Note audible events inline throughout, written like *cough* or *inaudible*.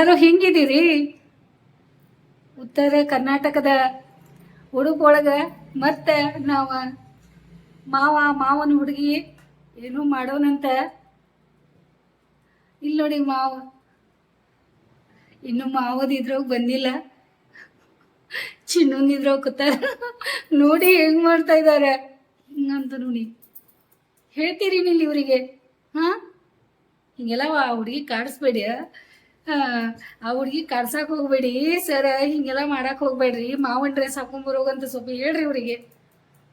ಎಲ್ಲರೂ ಹಿಂಗಿದ್ದೀರಿ? ಉತ್ತರ ಕರ್ನಾಟಕದ ಉಡುಪೊಳಗೆ ಮತ್ತೆ ನಾವು ಮಾವ, ಮಾವನ ಹುಡುಗಿ ಏನೂ ಮಾಡೋನಂತ ಇಲ್ಲಿ ನೋಡಿ ಮಾವ. ಇನ್ನು ಮಾವದಿದ್ರೋಗ ಬಂದಿಲ್ಲ. ಚಿನ್ನೊಂದಿದ್ರೋ ಕೂತಾರ. ನೋಡಿ ಹೆಂಗ್ ಮಾಡ್ತಾ ಇದ್ದಾರೆ ಹಿಂಗಂತ ನೋಡಿ. ಹೇಳ್ತೀರಿ ನಿಲ್ಲಿ ಇವರಿಗೆ. ಹಾ? ಹಿಂಗೆಲ್ಲ ಹುಡುಗಿ ಕಾಡಿಸ್ಬೇಡಿ ಆ ಆ ಹುಡುಗಿ ಕಾಡ್ಸಕ್ಕೆ ಹೋಗ್ಬೇಡಿ, ಸರ, ಹಿಂಗೆಲ್ಲ ಮಾಡಕ್ ಹೋಗ್ಬೇಡ್ರಿ. ಮಾವನ್ ಡ್ರೆಸ್ ಹಾಕೊಂಬರೋಗಂತ ಸ್ವಲ್ಪ ಹೇಳ್ರಿ ಅವ್ರಿಗೆ.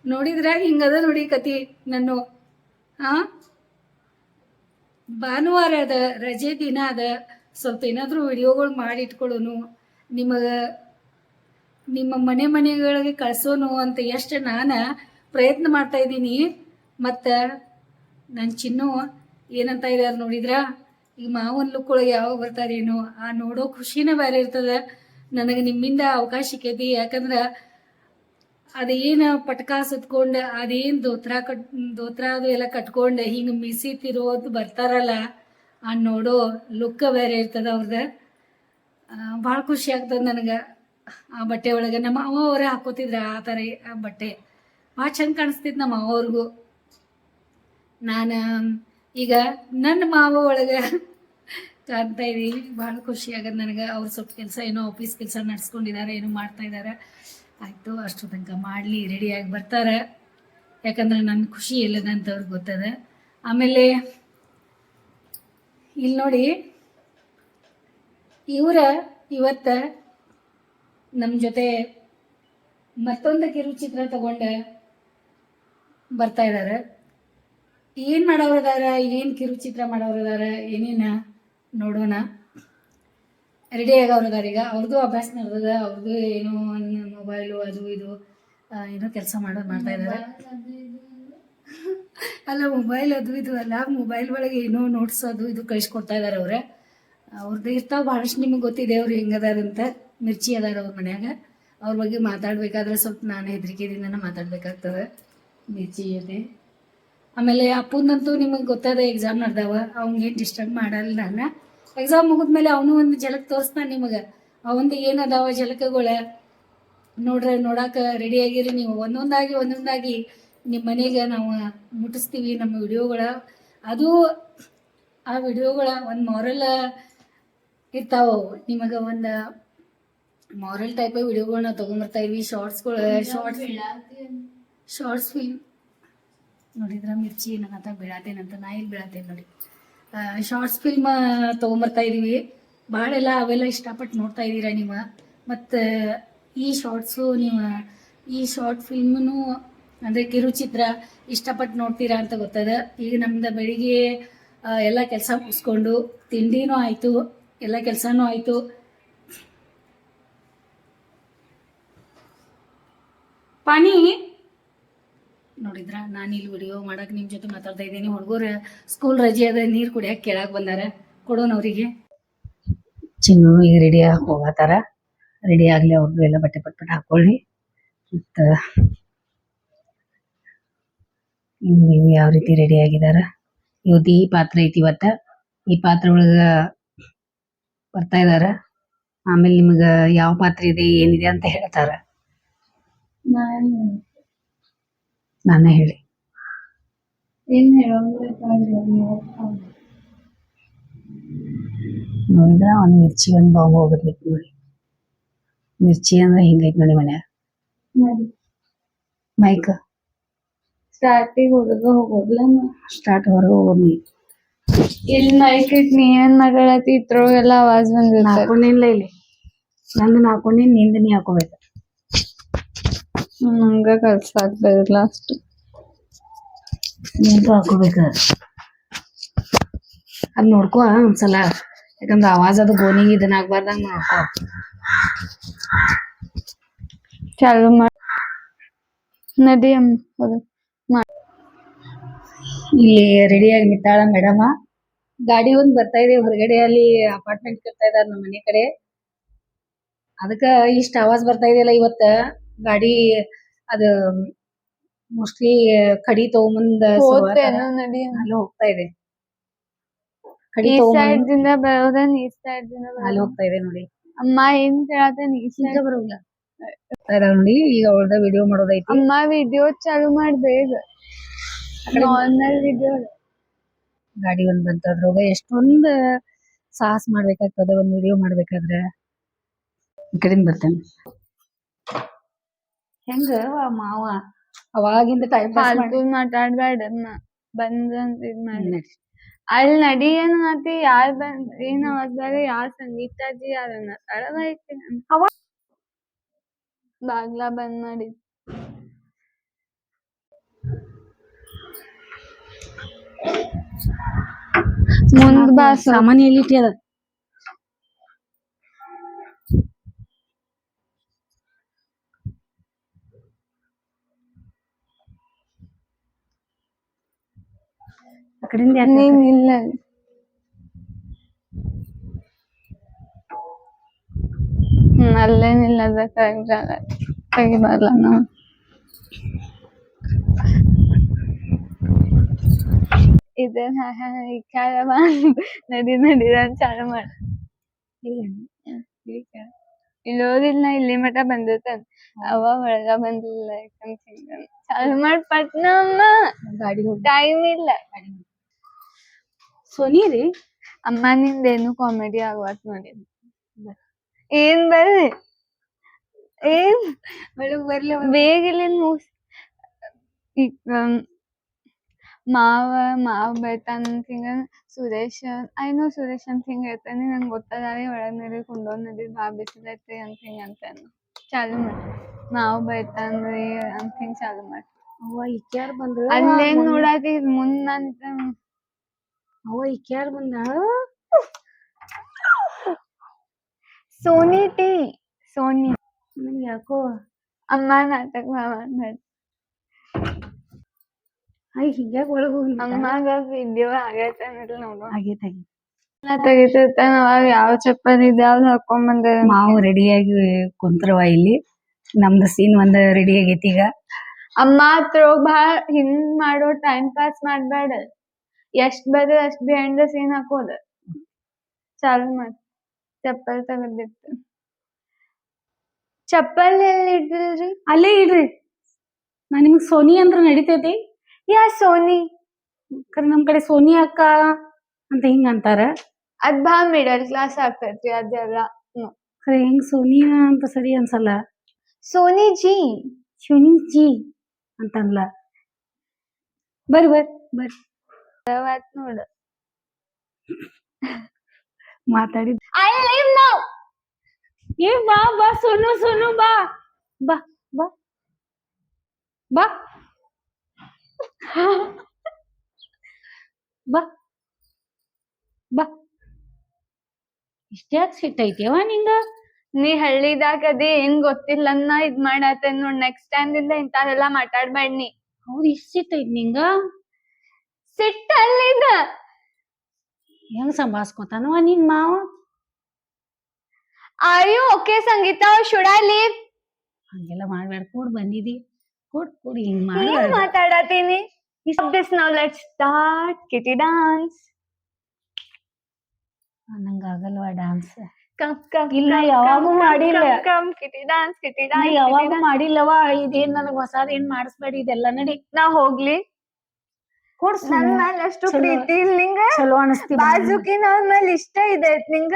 ನೋಡಿದ್ರ ಹಿಂಗದ ನೋಡಿ ಕತಿ ನನ್ನ. ಹಾಂ ಭಾನುವಾರ ಅದ, ರಜೆ ದಿನ ಅದ. ಸ್ವಲ್ಪ ಏನಾದರೂ ವಿಡಿಯೋಗಳು ಮಾಡಿ ಇಟ್ಕೊಳ್ಳೋನು ನಿಮಗೆ, ನಿಮ್ಮ ಮನೆ ಮನೆಗಳಿಗೆ ಕಳ್ಸೋನು ಅಂತ ಎಷ್ಟು ನಾನು ಪ್ರಯತ್ನ ಮಾಡ್ತಾ ಇದ್ದೀನಿ. ಮತ್ತು ನನ್ನ ಚಿನ್ನು ಏನಂತ ಇದಾರ ನೋಡಿದ್ರ? ಈಗ ಮಾವನ ಲುಕ್ ಒಳಗೆ ಯಾವಾಗ ಬರ್ತಾರೇನೋ, ಆ ನೋಡೋ ಖುಷಿನೇ ಬೇರೆ ಇರ್ತದ. ನನಗೆ ನಿಮ್ಮಿಂದ ಅವಕಾಶ ಸಿಕ್ಕೈತಿ ಯಾಕಂದ್ರೆ ಅದೇನು ಪಟ್ಕಾ ಸುತ್ಕೊಂಡು, ಅದೇನು ದೋತ್ರ ಕಟ್, ದೋತ್ರ ಅದು ಎಲ್ಲ ಕಟ್ಕೊಂಡು ಹಿಂಗೆ ಮಿಸಿ ತಿರೋದು ಬರ್ತಾರಲ್ಲ, ಆ ನೋಡೋ ಲುಕ್ಕ ಬೇರೆ ಇರ್ತದ ಅವ್ರದ್ದು ಭಾಳ ಖುಷಿ ಆಗ್ತದೆ ನನಗೆ ಆ ಬಟ್ಟೆ ಒಳಗೆ. ನಮ್ಮ ಅವ ಅವರೇ ಹಾಕೋತಿದ್ರ ಆ ಥರ ಆ ಬಟ್ಟೆ. ಭಾಳ ಚಂದ ಕಾಣಿಸ್ತಿತ್ತು ನಮ್ಮ ಅವ್ರಿಗೂ. ನಾನು ಈಗ ನನ್ನ ಮಾವ ಒಳಗೆ ಕಾಣ್ತಾ ಇದೀವಿ ಭಾಳ ಖುಷಿ ಆಗದ್ ನನಗೆ. ಅವ್ರು ಸ್ವಲ್ಪ ಕೆಲಸ ಏನೋ ಆಫೀಸ್ ಕೆಲಸ ನಡ್ಸ್ಕೊಂಡಿದ್ದಾರೆ ಏನೋ ಮಾಡ್ತಾ ಇದ್ದಾರೆ ಆಯಿತು, ಅಷ್ಟು ತನಕ ಮಾಡಲಿ ರೆಡಿಯಾಗಿ ಬರ್ತಾರೆ. ಯಾಕಂದ್ರೆ ನನ್ನ ಖುಷಿ ಎಲ್ಲದಂತ ಅವ್ರಿಗೆ ಗೊತ್ತದ. ಆಮೇಲೆ ಇಲ್ಲಿ ನೋಡಿ, ಇವರ ಇವತ್ತ ನಮ್ಮ ಜೊತೆ ಮತ್ತೊಂದು ಕಿರುಚಿತ್ರ ತಗೊಂಡು ಬರ್ತಾ ಇದ್ದಾರೆ ಏನು ಮಾಡೋರು ಅದಾರ? ಏನು ಕಿರುಚಿತ್ರ ಮಾಡೋರು ಅದಾರ? ಏನೇನ ನೋಡೋಣ. ರೆಡಿ ಆಗವ್ರು ಅದಾರ ಈಗ. ಅವ್ರದ್ದು ಅಭ್ಯಾಸ ನಡೆದದ. ಅವ್ರದ್ದು ಏನೋ ಮೊಬೈಲು ಅದು ಇದು ಏನೋ ಕೆಲಸ ಮಾಡೋದು ಮಾಡ್ತಾ ಇದ್ದಾರೆ ಅಲ್ಲ ಮೊಬೈಲ್ ಅದು ಇದು ಅಲ್ಲ. ಮೊಬೈಲ್ ಒಳಗೆ ಏನೋ ನೋಟ್ಸ್ ಅದು ಇದು ಕಳಿಸ್ಕೊಡ್ತಾ ಇದ್ದಾರೆ ಅವ್ರೆ. ಅವ್ರದ್ದು ಇರ್ತಾವ ಭಾಳಷ್ಟು ನಿಮ್ಗೆ ಗೊತ್ತಿದೆ ಅವ್ರು ಹೆಂಗದಾರಂತ ಮಿರ್ಚಿ ಅದಾರ ಅವ್ರ ಮನ್ಯಾಗ. ಅವ್ರ ಬಗ್ಗೆ ಮಾತಾಡ್ಬೇಕಾದ್ರೆ ಸ್ವಲ್ಪ ನಾನು ಹೆದರಿಕೆದಿಂದನೇ ಮಾತಾಡ್ಬೇಕಾಗ್ತದೆ. ಮಿರ್ಚಿ ಜೊತೆ ಆಮೇಲೆ ಅಪ್ಪಂದಂತೂ ನಿಮಗೆ ಗೊತ್ತದ ಎಕ್ಸಾಮ್ ನಡೆದಾವ ಅವ್ನಿಗೇನು ಡಿಸ್ಟರ್ಬ್ ಮಾಡಲ್ಲ ನಾನು ಎಕ್ಸಾಮ್ ಮುಗಿದ್ಮೇಲೆ ಅವನು ಒಂದು ಜಲಕ್ ತೋರಿಸ್ತಾನೆ ನಿಮಗೆ. ಅವಂದು ಏನದಾವ ಜಲಕಗಳ ನೋಡ್ರೆ ನೋಡಾಕ ರೆಡಿ ಆಗಿರಿ ನೀವು. ಒಂದೊಂದಾಗಿ ಒಂದೊಂದಾಗಿ ನಿಮ್ಮ ಮನೆಗೆ ನಾವು ಮುಟ್ಟಿಸ್ತೀವಿ ನಮ್ಮ ವಿಡಿಯೋಗಳ. ಅದು ಆ ವಿಡಿಯೋಗಳ ಒಂದು ಮಾರಲ್ ಇರ್ತಾವ ನಿಮಗೆ ಒಂದು ಮಾರಲ್ ಟೈಪ್ ವಿಡಿಯೋಗಳನ್ನ ತೊಗೊಂಬರ್ತಾ ಇದ್ವಿ. ಶಾರ್ಟ್ಸ್ಗಳು ಶಾರ್ಟ್ಸ್ ಶಾರ್ಟ್ಸ್ ಫಿಲ್ಮ್ ನೋಡಿದ್ರ ಮಿರ್ಚಿ ನನ್ನ ಹತ್ರ ಬೀಳತ್ತೇನಂತ ನಾ ಇಲ್ಲಿ ಬೀಳತ್ತೇನೆ ನೋಡಿ. ಶಾರ್ಟ್ಸ್ ಫಿಲ್ಮ್ ತೊಗೊಂಬರ್ತಾ ಇದೀವಿ. ಭಾಳೆಲ್ಲ ಅವೆಲ್ಲ ಇಷ್ಟಪಟ್ಟು ನೋಡ್ತಾ ಇದ್ದೀರಾ ನೀವು. ಮತ್ತು ಈ ಶಾರ್ಟ್ಸು ನೀವು ಈ ಶಾರ್ಟ್ ಫಿಲ್ಮೂ ಅಂದ್ರೆ ಕಿರುಚಿತ್ರ ಇಷ್ಟಪಟ್ಟು ನೋಡ್ತೀರಾ ಅಂತ ಗೊತ್ತದ. ಈಗ ನಮ್ದು ಬೆಳಿಗ್ಗೆ ಎಲ್ಲ ಕೆಲಸ ಮುಗಿಸ್ಕೊಂಡು ತಿಂಡಿನೂ ಆಯ್ತು, ಎಲ್ಲ ಕೆಲಸನೂ ಆಯ್ತು. ಪಾನಿ ನೋಡಿದ್ರ ನಾನು ಇಲ್ಲಿ ವಿಡಿಯೋ ಮಾಡಕ್ ನಿಮ್ಮ ಜೊತೆ ಮಾತಾಡ್ತಾ ಇದ್ದೀನಿ. ಹುಡುಗರು ಸ್ಕೂಲ್ ರಜೆ ಅದ ನೀರು ಕುಡಿಯಕ್ಕೆ ಕೇಳಕ್ಕೆ ಬಂದಾರ. ಕೊಡೋಣ ಅವರಿಗೆ. ಚಿನ್ನು ಈಗ ರೆಡಿ ಆಗಿ ಹೋಗತ್ತಾರ ರೆಡಿ ಆಗಲಿ ಅವ್ರದ್ದು ಎಲ್ಲ ಬಟ್ಟೆ ಪಟ್ ಪಟ್ಟ ಹಾಕೊಳ್ಳಿ. ಮತ್ತು ನೀವು ಯಾವ ರೀತಿ ರೆಡಿ ಆಗಿದಾರ? ಇವತ್ತು ಈ ಪಾತ್ರೆ ಐತಿ ಇವತ್ತ. ಈ ಪಾತ್ರೆ ಒಳಗ ಬರ್ತಾ ಇದಾರ. ಆಮೇಲೆ ನಿಮಗೆ ಯಾವ ಪಾತ್ರೆ ಇದೆ ಏನಿದೆ ಅಂತ ಹೇಳ್ತಾರ. ನಾನೇ ಹೇಳಿ. ಏನ್ ನೋಡಿದ್ರ ಒಂದ್ ಮಿರ್ಚಿ ಒಂದ್ ಬಾಂಬ್ ಹೋಗಿರ್ಬೇಕು ನೋಡಿ. ಮಿರ್ಚಿ ಅಂದ್ರೆ ಹಿಂಗೈತ್ ನೋಡಿ ಮನ್ಯಾಗ. ಮೈಕ್. ಸ್ಟಾರ್ಟಿಗೆ ಹುಡುಗ ಹೋಗೋದ್ಲ ಸ್ಟಾರ್ಟ್ ಹೊರಗೆ ಹೋಗಿ ಇಲ್ಲಿ ಮೈಕ್ ಇಟ್ ನೀ ಏನ್ ಮಾತಾಡತಿ ಇದ್ರೊಳಗೆಲ್ಲ ಆವಾಜ್ ಬಂದಿಲ್ಲ ಹಾಕೊಂಡಿಲ್ಲ ಇಲ್ಲಿ ನಂದು ನಾ ಹಾಕೊಂಡೇನಿ ನಿಂದ ನೀ ಹಾಕೋಬೇಕು. ನಂಗ ಕಲ್ಸಾಕ್ಬೇಕು ಲಾಸ್ಟ್ ಅಷ್ಟು. ನಿಂದು ಅದು ನೋಡ್ಕೋ ಒಂದ್ಸಲ. ಯಾಕಂದ್ರೆ ಆವಾಜ್ ಅದು ಗೋನಿಗೆ ಇದನ್ನ ಆಗ್ಬಾರ್ದಂಗ ನೋಡ್ಕೋ ಚಾಲು ಮಾಡಿ ನದಿ ಇಲ್ಲಿ ರೆಡಿಯಾಗಿ ನಿಂತಾಳ ಮೇಡಮ ಗಾಡಿ ಒಂದ್ ಬರ್ತಾ ಇದೆ ಹೊರಗಡೆ ಅಲ್ಲಿ ಅಪಾರ್ಟ್ಮೆಂಟ್ ಕಟ್ತಾ ಇದಾರ ನಮ್ಮ ಮನೆ ಕಡೆ. ಅದಕ್ಕ ಇಷ್ಟ ಆವಾಜ್ ಬರ್ತಾ ಇದೆಯಲ್ಲ ಇವತ್ತ. ಗಾಡಿ ಅದ ಮೋಸ್ಟ್ಲಿ ಕಡಿ ತಗೊಂಬಂದ ಹೋತೇನೋ ನಡಿ ಅಮ್ಮ. ಅಲ್ಲಿ ಹೋಗ್ತಾ ಇದೆ. ಕಡಿ ಈ ತಗೊಂಬಂದು ಸೈಡ್ ದಿಂದ ಬರೋದನ್ ಈ ಸೈಡ್ ದಿಂದ ಅಲ್ಲಿ ಬರೋದನ್ ಹೋಗ್ತಾ ಇದೆ ನೋಡಿ. ಅಮ್ಮ ಏನ್ ಕೇಳತ್ತೇನ್ ಈ ಸೈಡ್ ಬರೋಲ್ಲ. ನೋಡಿ ಈಗ ಅವಳ್ದ ವಿಡಿಯೋ ಮಾಡೋದೈತಿ. ಅಮ್ಮ ವಿಡಿಯೋ ಚಾಲು ಮಾಡ್ ಬೇಗ ನಾರ್ಮಲ್ ವಿಡಿಯೋ ಗಾಡಿ ಒಂದ್ ಬಂತ ಅದ್ರೊಳಗ ಎಷ್ಟೊಂದ್ ಸಾಹಸ ಮಾಡ್ಬೇಕಾಗ್ತದ ಒಂದ್ ವಿಡಿಯೋ ಮಾಡ್ಬೇಕಾದ್ರೆ. ಈ ಕಡೆಯಿಂದ ಬರ್ತೇನೆ. ಹೆಂಗ ಮಾವ? ಅವಾಗಿಂದ ಟೈಮ್ ಪಾಸ್ ಮಾಡಿ. ಫಾಲ್ತು ಮಾತಾಡ್ಬೇಡ ಅಮ್ಮ ಬಂದ್ ಅಂತ ಇದ್ ಮಾಡಿ. ಅಲ್ಲಿ ನಡಿ ಏನ್ ಮಾತಿ ಯಾರ್ ಬಂದ್ ಏನ್ ಅವಾಜ್ದಾಗ ಯಾರ್ ಸಂಗೀತಾಜಿ ಯಾರನ್ನ ಅಳವೈತಿ ಅವ- ಬಾಗ್ಲ ಬಂದ್ ಮಾಡಿ. ಮುಂದ್ ಬಾ. ಸಾಮಾನ್ಯ ಎಲ್ಲಿ ಇಟ್ಟಿ ಅದ ಆ ಕಡೆಯಿಂದ ನೀನ್ ಇಲ್ಲ. ಅಲ್ಲೇನಿಲ್ಲ ಜಾಗ. ತೆಗಿಬಾರ್ಲ ನಾವು? ಇದನ್ನ ಕ್ಯಾರವ ನಡಿ ನಡಿ ಅಂತ ಚಾಲು ಮಾಡ. ಇಲ್ಲೋದಿಲ್ಲ ಇಲ್ಲಿ ಮಟ ಬಂದಿರ್ತಾನ ಅವ ಒಳಗ ಬಂದಿಲ್ಲ, ಯಾಕಂತ ಹಿಂಗ ಚಾಲು ಮಾಡ್ ಪಟ್ನಮ್ಮ ಗಾಡಿ ಹೋಗಿ ಟೈಮ್ ಇಲ್ಲ ಸೋನಿ ರೀ ಅಮ್ಮ ನಿಂದೇನು ಕಾಮಿಡಿ ಆಗವತ್ ನೋಡಿ ಏನ್ ಬರ್ರಿ ಏನ್ ಒಳಗ್ ಬರ್ಲಿ ಬೇಗ ಇಲ್ಲಿಂದ ಮುಗ್ಸ್ ಈಗ um, ಮಾವ ಮಾವ ಬರ್ತಾನ ಅಂತ ಹಿಂಗ ಸುರೇಶ್ ಐ ನೋ ಸುರೇಶ್ ಅಂತ ಹಿಂಗ ಹೇಳ್ತಾನೆ ನಂಗೆ ಗೊತ್ತದಾರಿ ಒಳಗ್ ನಡಿ ಕುಂಡೋದ್ ನಡಿ ಬಾ ಬಿಸಿಲೈತಿ ಅಂತ ಹಿಂಗ ಅಂತಾನ ಚಾಲು ಮಾಡಿ ಮಾವ ಬೈತಂದ್ರಿ ಅಂತ ಹಿಂಗ್ ಚಾಲು ಮಾಡಿ ಅವ್ವ ಇಕ್ಯಾರ್ ಬಂದ್ರು? ಅಲ್ಲೇನ್ ನೋಡಾತಿ ಮುಂದಂತ ಅವ್ವ ಇಕ್ಯಾರ್ ಬಂದ? ಸೋನಿ ಟಿ ಸೋನಿ. ಯಾಕೋ? ಅಮ್ಮ ನಾಟಕ ಮಾಡಿ ಅಯ್ಯ ಹಿಂಗ್ಯಾಕ್ ಒಳಗ್ ಹೋಗಿ ಅಮ್ಮಗ ವಿಡಿಯೋ ಆಗೈತೆ ನೋಡು. ಆಗೈತೆ ಆಗೇತ್. ಯಾವ ಚಪ್ಪಲ್ ಇದ್ಯಾವ್ದು ಹಾಕೊಂಡ್ ಬಂದಾರ ನಾವು ರೆಡಿ ಆಗಿ ಕುಂತ್ರವ ಇಲ್ಲಿ. ನಮ್ದು ಸೀನ್ ಒಂದ್ ರೆಡಿ ಆಗೈತಿ ಈಗ. ಅಮ್ಮ ಹತ್ರ ಭಾಳ ಹಿಂಗ್ ಮಾಡೋ ಟೈಮ್ ಪಾಸ್ ಮಾಡ್ಬೇಡ. ಎಷ್ಟ್ ಬದ ಅಷ್ಟ್ ಬಿಹೈಂಡ್ ದ ಸೀನ್ ಹಾಕೋದ. ಚಾಲು ಮಾಡ್. ಚಪ್ಪಲ್ ತಗದಿತ್ತು ಚಪ್ಪಲ್ ಎಲ್ಲಿ ಇಟ್ಟಿಲ್ರಿ ಅಲ್ಲೇ ಇಡ್ರಿ. ನಾ ನಿಮ್ಗ್ ಸೋನಿ ಅಂದ್ರ ನಡಿತೈತಿ. ಯಾ ಸೋನಿ? ಕರೆ ನಮ್ ಕಡೆ ಸೋನಿ ಅಕ್ಕ ಅಂತ ಹಿಂಗ ಅಂತಾರ? ಅದ್ ಬಾ ಮಿಡಲ್ ಕ್ಲಾಸ್ ಆಗ್ತೈತಿ ಅದೆಲ್ಲ. ಖರೆ ಹೆಂಗ್ ಸೋನಿ ಅಂತ ಸರಿ ಅನ್ಸಲ್ಲ? ಸೋನಿ ಜಿ. ಸೋನಿ ಜಿ ಅಂತನ್ಲ. ಬರ್ರಿ ಬರ್ರಿ ಬರ್ರಿ ಅವತ್ ನೋಡು. ಮಾತಾಡಿದ್ ಐ ಲೀವ್ ನೌ ಏ ಬಾ ಬಾ ಸೋನು ಸೋನು ಬಾ. ಬಾ ಬಾ. ಬಾ. *laughs* ಬಾ. ಬಾ. ಇಷ್ಟ್ಯಾಕ್ ಸಿಟ್ ಐತಿಯವ ನಿಂಗ ನೀ ಹಳ್ಳಿದಾಗ ಅದೇ ಏನ್ ಗೊತ್ತಿಲ್ಲ ಅನ್ನ ಇದ್ ಮಾಡತ್ತೇನ್ ನೋಡ್ ನೆಕ್ಸ್ಟ್ ಟೈಮ್ ಇಂದ ಇಂತಾವೆಲ್ಲ ಮಾತಾಡ್ಬೇಡ ನೀ. ಇಷ್ಟ ಇಷ್ಟ್ ಸಿಟ್ ಐತಿ ನಿಂಗ ಸಿಟ್ಟ ಅಲ್ಲಿದ ಹೆಂಗ್ ಸಂಭಾಸ್ಕೊತಾನವ ನಿನ್ ಮಾವ? ಅಯ್ಯೋ you okay Sangeetha should I leave ಹಂಗೆಲ್ಲ ಮಾಡ್ಬೇಡ ಕೂಡ್ ಬಂದಿದಿ. ಕೂಡ್ ಕೂಡ್ ಹಿಂಗ್ ಮಾತಾಡತೀನಿ this now let start kitty dance ನಂಗ ಆಗಲ್ವಾ ಕಮ್ ಕಮ್ ಇಲ್ಲ, ಯಾವಾಗೂ ಮಾಡಿಲ್ಲ. ಕಮ್ ಕಿಟಿ ಡಾನ್ಸ್ ಕಿಟಿ ನಾ ಡಾನ್ಸ್ ಯಾವಾಗ ಮಾಡಿಲ್ಲವ? ಇದೇನ್ ನನಗ್ ಹೊಸಾದ್ ಏನ್ ಮಾಡಿಸ್ಬೇಡಿ ಇದೆಲ್ಲ ನಡಿ. ನಾ ಹೋಗ್ಲಿ. ಕೊಡ್ಸ್ ನನ್ ಮೇಲೆ ಅಷ್ಟು ಚಲೋ. ಪ್ರೀತಿ ಇಲ್ಲ ನಿಂಗ? ಚಲೋ ಅನಸ್ತಿ ಬಾಜುಕಿ ನನ್ ಮೇಲೆ ಇಷ್ಟ ಇದೆ ನಿಂಗ?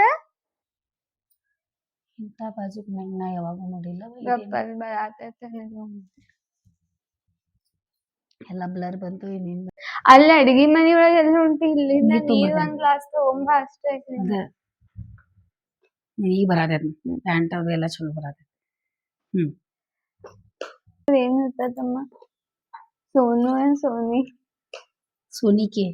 ಇಂತ ಬಾಜುಕ್ ನಂಗ್ ನಾ ಯಾವಾಗೂ ನೋಡಿಲ್ಲ ಗಪ್ಪಲ್ ಬರಾತೈತೆ ನಿಂಗೆ. ಎಲ್ಲ ಬ್ಲರ್ ಬಂತು ಇನ್ನಿಂದ ಅಲ್ಲಿ ಅಡಿಗೆ ಮನಿ ಒಳಗೆ ಎಲ್ಲ ಉಂಟು ಇಲ್ಲಿಂದ ನೀರ್ ನೀರ್ ಒಂದ್ ಗ್ಲಾಸ್ ತಗೊಂಬ ಅಷ್ಟೇ ಈಗ ಬರಾತೈತಿ ಪ್ಯಾಂಟ್ ಅದು ಎಲ್ಲ ಚಲೋ ಬರಾತೈತಿ ಹ್ಮ್. ಏನ್ ಇರ್ತದಮ್ಮ ಸೋನು ಏನ್ ಸೋನಿ? ಸೋನಿಕೆ.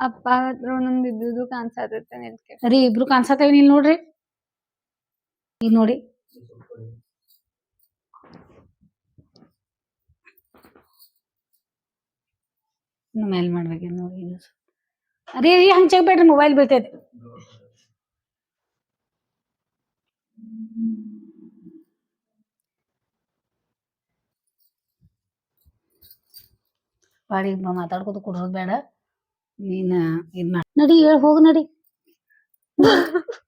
ಅಪ್ಪ ಹತ್ರ ನಮ್ದು ಇದ್ದುದು ಕಾಣ್ಸಾತೈತೆ ನಿಲ್ಕೆ. ಅರಿ ಇಬ್ರು ಕಾಣ್ಸತ್ತೇವ್ ನೀನ್ ನೋಡ್ರಿ? ಈಗ ನೋಡಿ. ಇನ್ನು ಮೇಲ್ ಮಾಡ್ಬೇಕು ನೋಡಿ ಅದೇ ರೀ ಹಂಗೆ ಚೆಕ್ ಬೇಡ್ರಿ ಮೊಬೈಲ್ ಬೀಳ್ತೈತಿ. ಬಾಡಿ ಮಾತಾಡ್ಕೋತ ಕೊಡೋದ್ ಬೇಡ. ನೀನ ಇದ್ ಮಾಡ್ ನಡಿ ಹೇಳ್ ಹೋಗ್ ನಡಿ. *laughs*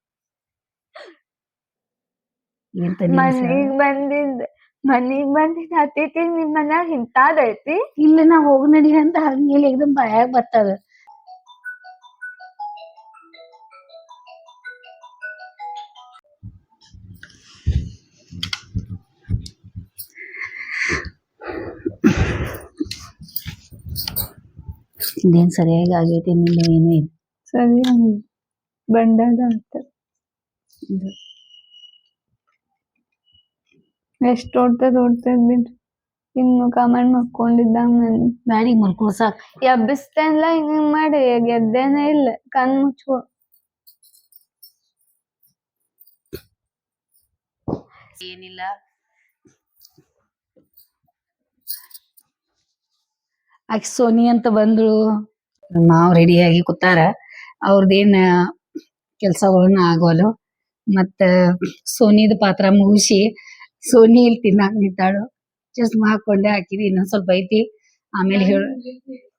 ಬಂದಿದ್ದೆ? ಮನಿಗ್ ಬಂದಿದ್ ಅತಿಥಿ ನಿಮ್ ಮನ್ಯಾಗ ಇಂತಾದೈತಿ ಇಲ್ಲ ನಾ ಹೋಗ್ ನಡಿ ಅಂತ ಹಂಗಿಲ್ಲ ಏಕ್ದಮ್ ಬಾಯಾಗ ಬರ್ತದ ಇದೇನ್ ಸರಿಯಾಗಿ ಆಗೈತಿ ನಿಲ್ಲ ಏನು ಇಲ್ಲ ಸರಿ ಬಂಡದ ಇದು. ಎಷ್ಟ್ ಓಡ್ತದ ಓಡ್ತದ ಬಿಡ್ರಿ ಇನ್ನು ಕಮೆಂಟ್ ಮಾಡ್ಕೊಂಡಿದ್ದಂಗ ನಾನು ಬ್ಯಾಡಿ ಮಲ್ಕೋ ಸಾಕ್. ಎಬ್ಬಿಸ್ತೇನಲ್ಲ ಹಿಂಗ್ ಹಿಂಗ್ ಮಾಡಿ ಗೆದ್ದೇನೆ ಇಲ್ಲ ಕಣ್ ಮುಚ್ಕೊ. ಏನಿಲ್ಲ. ಆಕಿ ಸೋನಿ ಅಂತ ಬಂದ್ರು ಮಾವ್ ರೆಡಿ ಆಗಿ ಕೂತಾರ. ಅವ್ರದ್ದೇನ್ ಕೆಲ್ಸಗಳನ್ನ ಆಗೋಲು ಮತ್ತ ಸೋನಿದ ಪಾತ್ರ ಮುಗಿಸಿ ಸೋನಿ ಇಲ್ಲಿ ತಿನ್ನಾಕ್ ನಿಂತಾಳು. ಚಸ್ಮಾ ಹಾಕೊಂಡೆ ಹಾಕಿದಿ ಇನ್ನೊಂದ್ ಸ್ವಲ್ಪ ಐತಿ. ಆಮೇಲೆ ಹೇಳ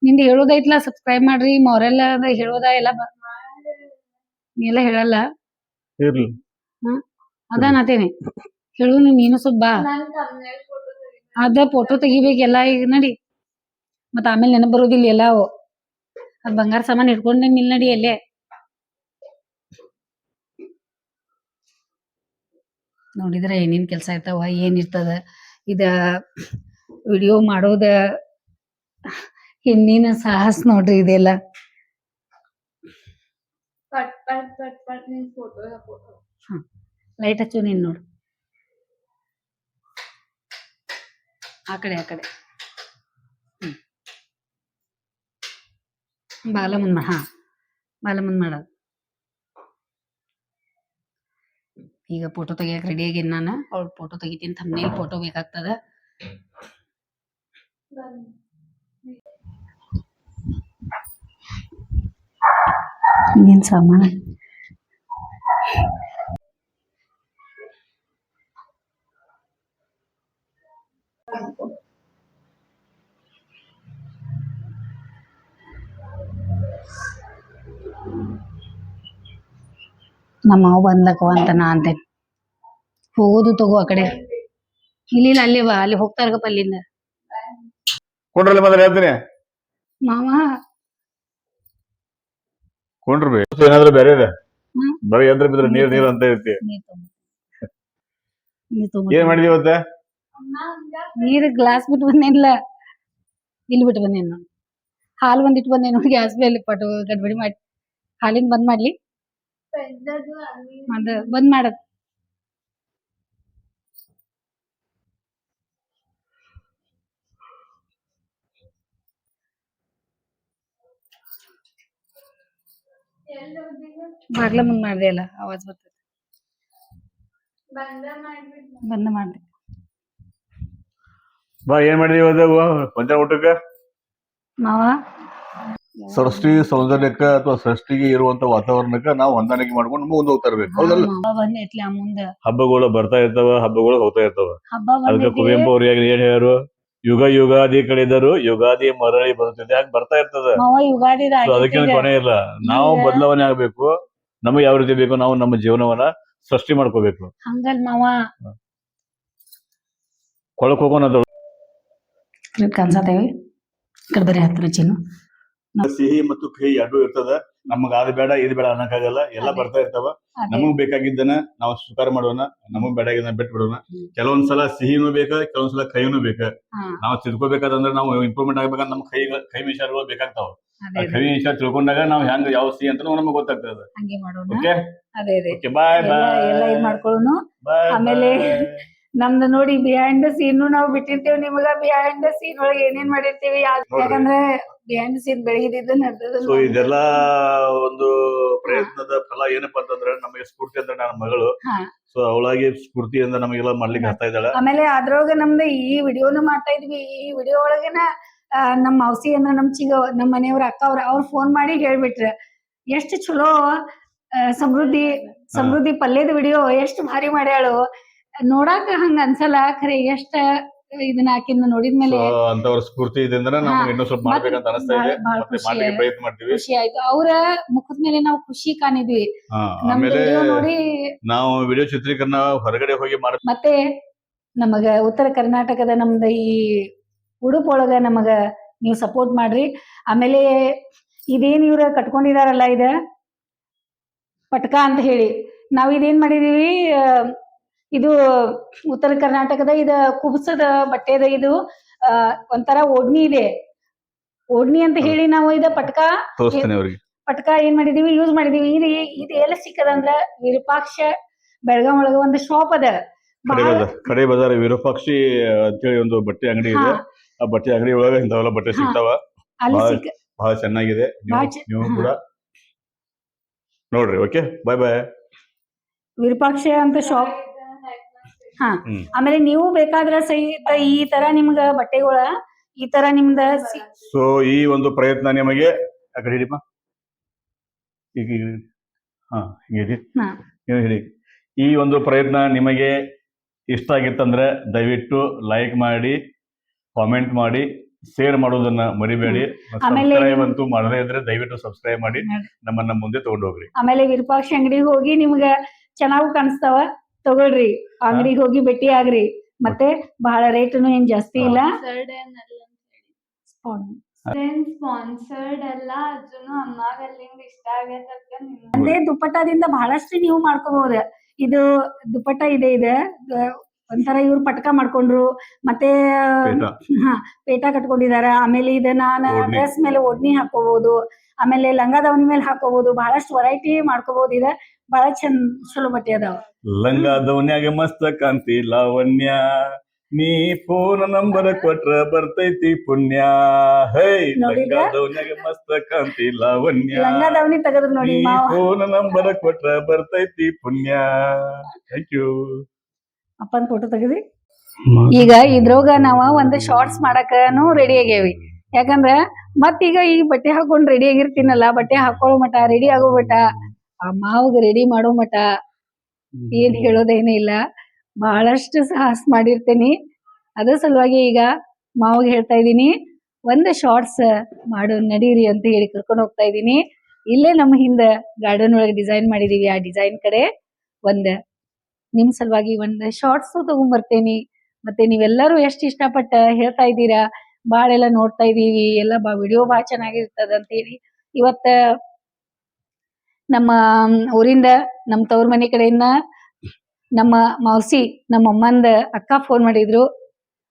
ನಿಂದ ಹೇಳೋದೈತ್ಲಾ? ಸಬ್ಸ್ಕ್ರೈಬ್ ಮಾಡ್ರಿ. ಮೊರೆಲ್ಲ ಹೇಳೋದ? ಎಲ್ಲ ಬ- ನೀ ಎಲ್ಲ ಹೇಳಲ್ಲ? ಇರ್ಲಿ. ನಾತೇನೆ ಹೇಳು ನೀನು ಸ್ವಲ್ಪ ಬಾ. ಅದ ಫೋಟೋ ತೆಗಿಬೇಕೆಲ್ಲ ಈಗ ನಡಿ. ಮತ್ತ ಆಮೇಲೆ ನೆನಪ್ ಬರೋದಿಲ್ಲ ಎಲ್ಲಾವು. ಅದ್ ಬಂಗಾರ ಸಾಮಾನ್ ಇಟ್ಕೊಂಡೆ ನಿಲ್ ನಡಿ ಎಲ್ಲೇ ನೋಡಿದ್ರ ಏನೇನ್ ಕೆಲಸ ಇರ್ತಾವ ಏನ್ ಇರ್ತದ ಇದ ವಿಡಿಯೋ ಮಾಡೋದ ಹಿಂದಿನ ಸಾಹಸ ನೋಡ್ರಿ ಇದೆಲ್ಲ. ಲೈಟ್ ಹಚ್ಚು ನೀನ್ ನೋಡು. ಆ ಕಡೆ ಆ ಕಡೆ. ಹ್ಮ್. ಬಾಲ ಮುಂದ್ ಹಾ. ಬಾಲ ಮುಂದ್ ಮಾಡೋದು ಈಗ ಫೋಟೋ ತೆಗಿಯಕ್ ರೆಡಿ ಆಗೀನಿ ನಾನು. ಅವ್ಳ ಫೋಟೋ ತೆಗಿತೀನಿ ಥಂಬ್ನೇಲ್ ಫೋಟೋ ಬೇಕಾಗ್ತದ. ಏನ್ ಸಾಮಾನ? ನಮ್ಮ ಮಾವ ಬಂದ್ಲಕ್ಕವ ಅಂತ ನಾ ಅಂತೇನೆ ಹೋಗೋದು ತಗೋ ಆ ಕಡೆ. ಇಲ್ಲ ಅಲ್ಲಿ ಬಾ ಅಲ್ಲಿ ಹೋಗ್ತಾರಗಪ್ಪ ಅಲ್ಲಿಂದ ಕೊಂಡ್ರಲ್ಲಿ ಮಾತ್ರ ಹೇಳ್ತೀನಿ. ಮಾವ. ಕೊಂಡ್ರಿ ಬೇ. ಏನಾದ್ರು ಬೇರೆ ಇದೆ? ಹ್ಮ್. ಬರೀ ಎದ್ರ ಬಿದ್ರೆ ನೀರ್ ನೀರ್ ಅಂತ ಇರ್ತಿ ನೀರ್ ತಗೊಂಬ ನೀರ್ ತಗೊಂಬ ಏನ್ ಮಾಡಿದೀವಿ ಇವತ್ತ? ನೀರ್ ಗ್ಲಾಸ್ ಬಿಟ್ಟು ಬಂದೇನಿಲ್ಲ ಇಲ್ಲಿ ಬಿಟ್ಟು ಬಂದೇನು ಹಾಲು ಬಂದಿಟ್ಟು ಇಟ್ಟು ಬಂದೇನು ಗ್ಯಾಸ್ ಮೇಲೆ ಪಟು ಗಡ್ಬಡಿ ಮಾಡಿ ಹಾಲಿಂದ ಬಂದ್ ಮಾಡ್ಲಿ. ಅದ ಬಂದ್ ಮಾಡದ್. ಬಾಗ್ಲ ಮುಂದ್ ಮಾಡ್ದೆ ಅಲ್ಲ ಆವಾಜ್ ಬರ್ತದೆ. ಬಂದ ಮಾಡ್ದೆ. ಬಾ ಏನ್ ಮಾಡಿದಿ ಇವತ್ತು? ಪಂಚ ಊಟಕ್ಕ? ಮಾವ? ಸೃಷ್ಟಿ ಸೌಂದರ್ಯಕ್ಕ ಅಥವಾ ಸೃಷ್ಟಿಗೆ ಇರುವಂತ ವಾತಾವರಣಕ್ಕ ನಾವು ಹೊಂದಾಣಿಕೆ ಮಾಡ್ಕೊಂಡು ಮುಂದೆ ಹೋಗ್ತಾ ಇರ್ಬೇಕು. ಹೌದಲ್ಲ? ಹಬ್ಬಗಳು ಬರ್ತಾ ಇರ್ತಾವ ಹಬ್ಬಗಳು ಹೋಗ್ತಾ ಇರ್ತಾವ. ಅದಕ್ಕೆ ಕುವೆಂಪು ಅವ್ರು ಏನ್ ಹೇಳ್ಯಾರು? ಯುಗ ಯುಗಾದಿ ಕಳೆದರು ಯುಗಾದಿ ಮರಳಿ ಬರುತ್ತಿದೆ ಹಾಗೆ ಬರ್ತಾ ಇರ್ತದ. ಅದಕ್ಕಿಂತ ಕೊನೆ ಇಲ್ಲ. ನಾವು ಬದಲಾವಣೆ ಆಗ್ಬೇಕು. ನಮಗೆ ಯಾವ ರೀತಿ ಬೇಕು? ನಾವು ನಮ್ಮ ಜೀವನವನ್ನ ಸೃಷ್ಟಿ ಮಾಡ್ಕೋಬೇಕು. ಹಂಗಲ್ ಮಾವ. ಕೊಳಕ್ ಹೋಗೋಣ ಚಿನ್ನು. ಸಿಹಿ ಮತ್ತು ಕಹಿ ಎರಡು ಇರ್ತದ. ನಮಗ ಅದ್ ಬೇಡ ಇದು ಬೇಡ ಅನ್ನಕ್ಕಾಗಲ್ಲ. ಎಲ್ಲ ಬರ್ತಾ ಇರ್ತಾವ. ನಮಗ್ ಬೇಕಾಗಿದ್ದನ ನಾವು ಸ್ವೀಕಾರ ಮಾಡೋಣ. ನಮಗ್ ಬೇಡಾಗಿದ್ದನ್ನ ಬಿಟ್ಟು ಬಿಡೋಣ. ಕೆಲವೊಂದ್ಸಲ ಸಿಹಿನೂ ಬೇಕ ಕೆಲವೊಂದ್ಸಲ ಕಹಿನೂ ಬೇಕ. ನಾವು ತಿಳ್ಕೊಬೇಕಾದ್ರೆ ನಾವು ಇಂಪ್ರೂವ್ಮೆಂಟ್ ಆಗ್ಬೇಕಂದ್ರೆ ನಮ್ ಕೈ ಕೈ ವಿಚಾರಗಳು ಬೇಕಾಗ್ತಾವ. ಕೈ ವಿಚಾರ ತಿಳ್ಕೊಂಡಾಗ ನಾವು ಹೆಂಗ್ ಯಾವ ಸಿಹಿ ಅಂತ ನಮಗ್ ಗೊತ್ತಾಗ್ತದ. ಓಕೆ? ಅದೇ ಬಾಯ್ ಎಲ್ಲ ಎಲ್ಲ ಇದ್ ಬಾಯ್ ಮಾಡ್ಕೊಳ್ಳೋನು ಆಮೇಲೆ ನಮ್ದು ನೋಡಿ ಬಿಹೈಂಡ್ ದ ಸೀನ್ ನಾವು ಬಿಟ್ಟಿರ್ತೀವಿ ನಿಮಗ. ಬಿಹೈಂಡ್ ದ ಸೀನ್ ಒಳಗೆ ಏನೇನ್ ಮಾಡಿರ್ತೀವಿ? ಯಾಕ್- ಯಾಕಂದ್ರೆ ಬೆಳಗಿದ್ದು ಸೊ ಇದೆಲ್ಲ ಒಂದು ಪ್ರಯತ್ನದ ಫಲ ಏನಪ್ಪ ಅಂತಂದ್ರೆ ನಮಗೆ ಸ್ಫೂರ್ತಿ ಅಂತ ನನ್ನ ಮಗಳು. ಹಾ. ಸೊ ಅವಳಾಗಿ ಸ್ಫೂರ್ತಿಯಿಂದ ನಮಗೆಲ್ಲ ಮಾಡ್ಲಿಕ್ಕೆ ಹತ್ತಾ ಇದ್ದಾಳೆ. ಆಮೇಲೆ ಅದ್ರೊಳಗ ನಮ್ದು ಈ ವಿಡಿಯೋನು ಮಾಡ್ತಾ ಇದ್ವಿ. ಈ ವಿಡಿಯೋ ಒಳಗನ ಆ, ನಮ್ ಮೌಸಿ ಅಂದ್ರ ನಮ್ ಚಿಗ ನಮ್ಮ ಮನೆಯವ್ರ ಅಕ್ಕ ಅವ್ರ ಅವ್ರ ಫೋನ್ ಮಾಡಿ ಹೇಳ್ಬಿಟ್ರ. ಎಷ್ಟ್ ಚಲೋ ಆ, ಸಮೃದ್ಧಿ ಸಮೃದ್ಧಿ ಪಲ್ಯದ ವಿಡಿಯೋ ಎಷ್ಟ್ ಭಾರಿ ಮಾಡ್ಯಾಳು. ನೋಡಾಕ ಹಂಗ ಅನ್ಸಲ್ಲ ಖರೆ ಎಷ್ಟ ಇದನ್ನ ಆಕಿನ ನೋಡಿದ್ಮೇಲೆ ಅಂತವ್ರ ಸ್ಫೂರ್ತಿ ಇದರಿಂದ. ಇನ್ನೂ ಸ್ವಲ್ಪ ಮಾಡ್ಬೇಕಂತ ಅನಿಸ್ತಾ ಇದೆ. ಮತ್ತೆ ಖುಷಿ ಮಾಡ್ಲಿಕ್ಕೆ ಪ್ರಯತ್ನ ಮಾಡ್ತೀವಿ. ಖುಷಿ ಆಯ್ತು. ಅವರ ಮುಖದ ಮೇಲೆ ನಾವು ಖುಷಿ ಕಾಣಿದ್ವಿ. ಆಮೇಲೆ ನೋಡಿ ನಾವು ವಿಡಿಯೋ ಚಿತ್ರೀಕರಣ ಹೊರಗಡೆ ಹೋಗಿ ಮಾಡ ಮತ್ತೆ ನಮಗ ಉತ್ತರ ಕರ್ನಾಟಕದ ನಮ್ದ ಈ ಉಡುಪೊಳಗ ನಮಗ ನೀವು ಸಪೋರ್ಟ್ ಮಾಡ್ರಿ. ಆಮೇಲೆ ಇದೇನ್ ಇವ್ರ ಕಟ್ಕೊಂಡಿದಾರಲ್ಲ ಇದ? ಪಟ್ಕ ಅಂತ ಹೇಳಿ. ನಾವ್ ಇದೇನ್ ಮಾಡಿದೀವಿ ಇದು ಉತ್ತರ ಕರ್ನಾಟಕದ ಇದ ಕುಬ್ಸದ ಬಟ್ಟೆದ ಇದು ಅಹ್ ಒಂಥರ ಓಡ್ನಿ ಇದೆ. ಓಡ್ನಿ ಅಂತ ಹೇಳಿ ನಾವು ಇದ ಪಟ್ಕ ತೋರಿಸ್ತೇನೆ ಅವ್ರಿಗೆ. ಪಟ್ಕ ಏನ್ ಮಾಡಿದೀವಿ ಯೂಸ್ ಮಾಡಿದೀವಿ. ಇದು ಇದು ಸಿಕ್ಕದ ಸಿಕ್ಕದಂದ್ರ ವಿರೂಪಾಕ್ಷ ಬೆಳಗಾಂ ಒಳಗ ಒಂದು ಶಾಪ್ ಅದ. ಕಡೆ ಬಜಾರ್ ವಿರೂಪಾಕ್ಷಿ ಅಂತೇಳಿ ಒಂದು ಬಟ್ಟೆ ಅಂಗಡಿ ಇದೆ. ಆ ಬಟ್ಟೆ ಅಂಗಡಿ ಒಳಗ ಇಂಥವೆಲ್ಲ ಬಟ್ಟೆ. ಸಿಗ್ತಾವ. ಬಹಳ ಚೆನ್ನಾಗಿದೆ. ನೀವು ಕೂಡ ನೋಡ್ರಿ ಓಕೆ ಬಾಯ್ ಬಾಯ್ ವಿರೂಪಾಕ್ಷ ಅಂತ ಶಾಪ್ ಹಾ. ಆಮೇಲೆ ನೀವು ಬೇಕಾದ್ರ ಸಹಿತ ಈ ತರ ನಿಮ್ಗ ಬಟ್ಟೆಗಳ ಈ ತರ ನಿಮ್ದ ಸಿ- ಸೊ ಈ ಒಂದು ಪ್ರಯತ್ನ ನಿಮಗೆ ಆ ಕಡೆ ಈಗ ಈಗ ಹಾ ಹಿಂಗೆ ಹಾ. ನೀವು ಹೇಳಿ? ಈ ಒಂದು ಪ್ರಯತ್ನ ನಿಮಗೆ ಇಷ್ಟ ಆಗಿತ್ತಂದ್ರೆ ದಯವಿಟ್ಟು ಲೈಕ್ ಮಾಡಿ ಕಾಮೆಂಟ್ ಮಾಡಿ ಶೇರ್ ಮಾಡೋದನ್ನ ಮರಿಬೇಡಿ. ಆಮೇಲೆ- ಸಬ್ಸ್ಕ್ರೈಬ್ ಅಂತೂ ಮಾಡದೇ ಇದ್ರೆ ದಯವಿಟ್ಟು ಸಬ್ಸ್ಕ್ರೈಬ್ ಮಾಡಿ ಮಾಡಿ. ನಮ್ಮನ್ನ ಮುಂದೆ ತಗೊಂಡು ಹೋಗ್ರಿ ಆಮೇಲೆ ವಿರೂಪಾಕ್ಷ ಅಂಗಡಿಗೆ ಹೋಗಿ ನಿಮ್ಗ ಚೆನ್ನಾಗೂ ಕಾಣಿಸ್ತಾವ. ತಗೊಳ್ರಿ. ಅಂಗಡಿಗೆ ಹೋಗಿ ಭೇಟಿ ಆಗ್ರಿ. ಮತ್ತೆ ಬಹಳ ರೇಟ್ನು ಏನ್ ಜಾಸ್ತಿ ಇಲ್ಲ. ಸ್ಪಾನ್ಸರ್ಡ್ ಅಲ್ಲ ಅದನ್ನು ಅಮ್ಮಾಗ ಅಲ್ಲಿಂದ ಇಷ್ಟ ಆಗೈತೆ ಅದೇ ದುಪ್ಪಟ್ಟದಿಂದ ಬಹಳಷ್ಟು ನೀವು ಮಾಡ್ಕೋಬಹುದು ಇದು ದುಪ್ಪಟ್ಟ ಇದೆ ಇದೆ. ಒಂಥರ ಇವ್ರು ಪಟಕ ಮಾಡ್ಕೊಂಡ್ರು. ಮತ್ತೆ ಹ ಹಾ ಪೇಟ ಕಟ್ಕೊಂಡಿದಾರ. ಆಮೇಲೆ ಇದನ್ನ ನಾನು ಡ್ರೆಸ್ ಮೇಲೆ ಒಡ್ನಿ ಹಾಕೋಬಹುದು ಆಮೇಲೆ ಲಂಗ ದಾವಣಿ ಮೇಲೆ ಹಾಕೋಬಹುದು ಬಹಳಷ್ಟು ವೆರೈಟಿ ಮಾಡ್ಕೋಬಹುದು ಇದ ಬಹಳ ಚಂದ ಚಲೋ ಬಟ್ಟೆ ಅದಾವ. ಲಂಗ ದೌನ್ಯಾಗ ಮಸ್ತ ಕಾಂತಿ ಲಾವಣ್ಯ. ನೀ ಫೋನ್ ನಂಬರ್ ಕೊಟ್ರ ಬರ್ತೈತಿ ಪುಣ್ಯ. ಹೈ ಲಂಗ ನೋಡಿದ್ರಾ? ದೌನ್ಯಾಗ ಮಸ್ತ ಕಾಂತಿ ಲಾವಣ್ಯ. ಲಂಗ ದಾವಣಿ ತೆಗೆದ್ರು ನೋಡಿ ನೀ ಮಾವ. ಫೋನ್ ನಂಬರ್ ಕೊಟ್ರ ಬರ್ತೈತಿ ಪುಣ್ಯ. ಥ್ಯಾಂಕ್ ಯು ಅಪ್ಪನ ಫೋಟೋ ತೆಗೆದಿ ಈಗ ಇದ್ರೋಗ ನಾವ ಒಂದ್ ಶಾರ್ಟ್ಸ್ ಮಾಡಕನು ರೆಡಿ ಆಗೇವಿ ಯಾಕಂದ್ರ ಮತ್ತೀಗ ಈ ಬಟ್ಟೆ ಹಾಕೊಂಡ್ ರೆಡಿ ಆಗಿರ್ತೀನಲ್ಲ, ಬಟ್ಟೆ ಹಾಕೊಳ್ಳೋ ಮಟ ರೆಡಿ ಆಗೋ ಮಠ ಆ ಮಾವಗ್ ರೆಡಿ ಮಾಡೋ ಮಟ, ಏನ್ ಹೇಳೋದೇನೇ ಇಲ್ಲ. ಬಹಳಷ್ಟು ಸಾಹಸ ಮಾಡಿರ್ತೇನಿ. ಅದ್ರ ಸಲುವಾಗಿ ಈಗ ಮಾವಗ್ ಹೇಳ್ತಾ ಇದೀನಿ ಒಂದ್ ಶಾರ್ಟ್ಸ್ ಮಾಡೋ, ನಡೀರಿ ಅಂತ ಹೇಳಿ ಕರ್ಕೊಂಡು ಹೋಗ್ತಾ ಇದೀನಿ ಇಲ್ಲೇ ನಮ್ಮ ಹಿಂದ ಗಾರ್ಡನ್ ಒಳಗೆ ಡಿಸೈನ್ ಮಾಡಿದೀವಿ, ಆ ಡಿಸೈನ್ ಕಡೆ. ಒಂದ್, ನಿಮ್ ಸಲುವಾಗಿ ಒಂದ್ ಶಾರ್ಟ್ಸ್ ತಗೊಂಡ್ ಬರ್ತೇನಿ ಮತ್ತೆ ನೀವೆಲ್ಲರೂ ಎಷ್ಟು ಇಷ್ಟಪಟ್ಟ ಹೇಳ್ತಾ ಇದ್ದೀರಾ? ಬಾಳ ಎಲ್ಲ ನೋಡ್ತಾ ಇದೀವಿ ಎಲ್ಲ ಬಾ ವಿಡಿಯೋ ಬಾಳ ಚೆನ್ನಾಗಿರ್ತದ ಅಂತ ಹೇಳಿ ಇವತ್ತ ನಮ್ಮ ಊರಿಂದ ನಮ್ಮ ತವ್ರ ಮನೆ ಕಡೆಯಿಂದ ನಮ್ಮ ಮೌಸಿ ನಮ್ಮ ಅಮ್ಮಂದ ಅಕ್ಕ ಫೋನ್ ಮಾಡಿದ್ರು.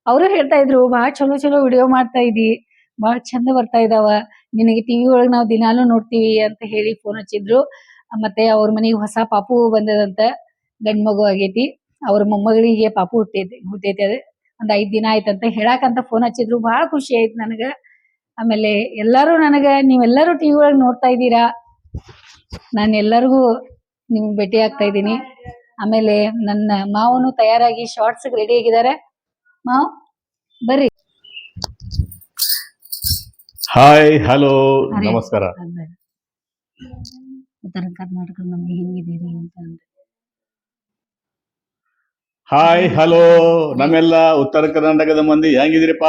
ಅವರು ಹೇಳ್ತಾ ಇದ್ರು ಬಹಳ ಚಲೋ ಚಲೋ ವಿಡಿಯೋ ಮಾಡ್ತಾ ಇದ್ದಿ. ಬಹಳ ಚಂದ ಬರ್ತಾ ಇದಾವ. ನಿನಗೆ ಟಿವಿ ಒಳಗ್ ನಾವು ದಿನಾಲೂ ನೋಡ್ತೀವಿ ಅಂತ ಹೇಳಿ ಫೋನ್ ಹಚ್ಚಿದ್ರು. ಮತ್ತೆ ಅವ್ರ ಮನೆಗೆ ಹೊಸ ಪಾಪು ಬಂದದಂತ ಗಂಡ್ ಮಗು ಆಗೇತಿ. ಅವ್ರ ಮೊಮ್ಮಗಳಿಗೆ ಪಾಪು ಹುಟ್ಟೈತಿ ಹುಟ್ಟೈತಿ ಅದ. ಒಂದ್ ಐದ್ ದಿನ ಆಯ್ತಂತ. ಹೇಳಾಕಂತ ಫೋನ್ ಹಚ್ಚಿದ್ರು. ಬಹಳ ಖುಷಿ ಆಯ್ತು ನನಗ. ಆಮೇಲೆ ಎಲ್ಲರೂ ನನಗ ನೀವೆಲ್ಲರೂ ಟಿವಿ ಒಳಗ್ ನೋಡ್ತಾ ಇದ್ದೀರಾ? ನಾನು ಎಲ್ಲರಿಗೂ ನಿಮ್ ಭೇಟಿ ಆಗ್ತಾ ಇದ್ದೀನಿ. ಆಮೇಲೆ ನನ್ನ ಮಾವನು ತಯಾರಾಗಿ ಶಾರ್ಟ್ಸ್ ರೆಡಿ ಆಗಿದ್ದಾರೆ. ಮಾವ್ ಬರ್ರಿ. ಹಾಯ್ ಹಲೋ ನಮಸ್ಕಾರ. ಉತ್ತರ ಕರ್ನಾಟಕ ಮಂದಿ ಹೆಂಗಿದ್ದೀರಿ ಅಂತ ಅಂದ್ರೆ. ಹಾಯ್ ಹಲೋ ನಮ್ಮೆಲ್ಲ ಉತ್ತರ ಕರ್ನಾಟಕದ ಮಂದಿ ಹೆಂಗಿದಿರಿಪ್ಪ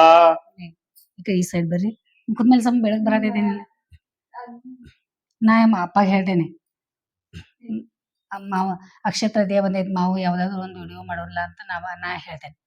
ಈಗ ಈ ಸೈಡ್ ಬರ್ರಿ? ಮುಖದ ಮೇಲೆ ಸಮ ಬೆಳಗ್ ಬರದಿದ್ದೇನಿಲ್ಲ ನಾ ನಮ್ಮ ಅಪ್ಪಾಗ ಹೇಳ್ತೇನೆ. ಅಮ್ಮ ಮಾವ, ಅಕ್ಷತ್ರ ದೇವ ಮಾವು ಯಾವ್ದಾದ್ರು ಒಂದು ವಿಡಿಯೋ ಮಾಡೋಲ್ಲ ಅಂತ ನಾವ, ನಾ ಹೇಳ್ತೇನೆ.